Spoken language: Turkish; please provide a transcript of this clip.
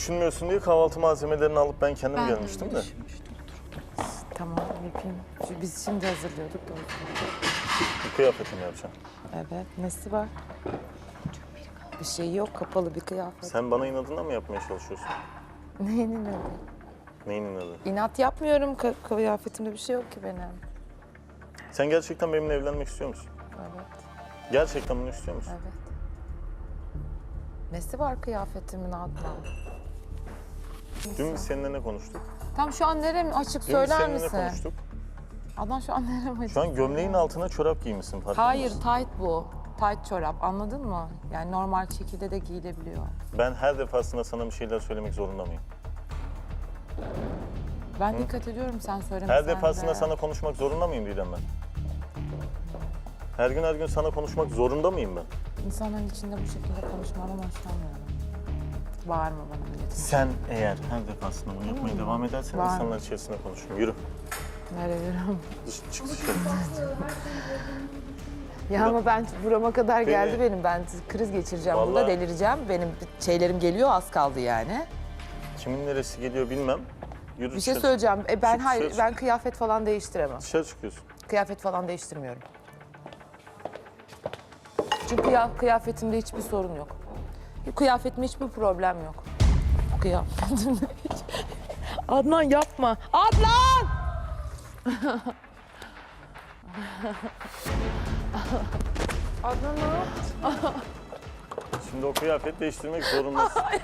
Düşünmüyorsun diye kahvaltı malzemelerini alıp ben kendim Ben gelmiştim de. Tamam yapayım. Şu- Biz şimdi hazırlıyorduk da. o yüzden. Bu kıyafetimi yapacağım. Evet. Nesi var? Bir şey yok. Kapalı bir kıyafet. Sen bana inadına mı yapmaya çalışıyorsun? Neyinin adı? Neyin inadı? İnat yapmıyorum. Ka- kıyafetimde bir şey yok ki benim. Sen gerçekten benimle evlenmek istiyor musun? Evet. Gerçekten bunu istiyor musun? Evet. Nesi var kıyafetimin Adnan? Dün seninle ne konuştuk? Tam şu an nerem açık Dün söyler seninle ne misin? konuştuk? Adnan şu an nerem açık? Şu an gömleğin altına çorap giymişsin farkında Hayır mısın? tight bu. Tight çorap anladın mı? Yani normal şekilde de giyilebiliyor. Ben her defasında sana bir şeyler söylemek zorunda mıyım? Ben dikkat ediyorum sen söylemesen Her defasında de. sana konuşmak zorunda mıyım Didem ben? Her gün her gün sana konuşmak zorunda mıyım ben? İnsanların içinde bu şekilde konuşmandan hoşlanmıyorum. Bağırma bana milletin. Sen eğer her defasında bunu yapmaya devam edersen Var. insanlar içerisinde konuşurum. Yürü. Nereye yürüyorum? Dış, çık dışarı. Ya ama ben burama kadar Beni- geldi benim. Ben kriz geçireceğim. Burada Vallahi- delireceğim. Benim şeylerim geliyor az kaldı yani. Kimin neresi geliyor bilmem. Yürü Bir şey dışarı. söyleyeceğim. E ben Çık, hayır çık. ben kıyafet falan değiştiremem. Dışarı çıkıyorsun. Kıyafet falan değiştirmiyorum. Çünkü kıya- kıyafetimde hiçbir sorun yok. Kıyafetimde hiçbir problem yok. Kıyafetimde hiç... Adnan yapma. Adnan! Adnan ne yaptın? Şimdi o kıyafet değiştirmek zorundasın.